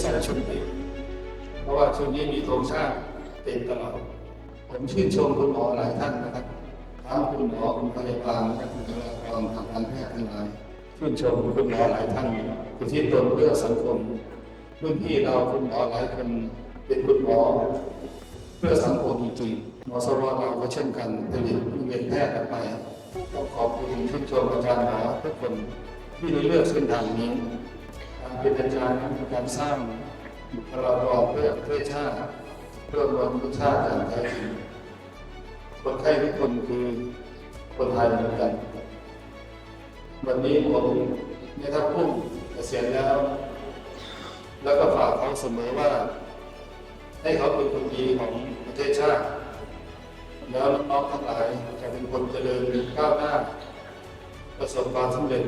ใส่ชุดนี้เพราะว่าชุดนี้มีธงชาติติดตลอด ผมชื่นชมคุณหมอหลายท่านนะครับทั้งคุณหมอคุณพยาบาลและคุณบุคลากรทางการแพทย์ทั้งหลายชื่นชมคุณหมอหลายท่านที่ที่ตนเพื่อสังคมรุ่นพี่เราคุณหมอหลายคนเป็นคุณหมอเพื่อสังคมจริงๆหมอสวเราก็เช่นกันผลิตเรียนแพทย์ไปต้องขอบคุณชื่นชมอาจารย์หมอทุกคนที่ได้เลือกเส้นทางนี้ การเป็นอาจารย์นั้นเป็นการสร้างบุคลากรเพื่อประเทศชาติเพื่อรวมทุกชาติอย่างแท้จริงคนไข้ทุกคนคือคนไทยเหมือนกัน วันนี้ผมเนี่ยถ้าพุ่งเกษียณแล้ว แล้วก็ฝากเขาเสมอว่า ให้เขาเป็นคนดีของประเทศชาติ แล้วน้องทั้งหลายจะเป็นคนเจริญก้าวหน้า ประสบความสำเร็จ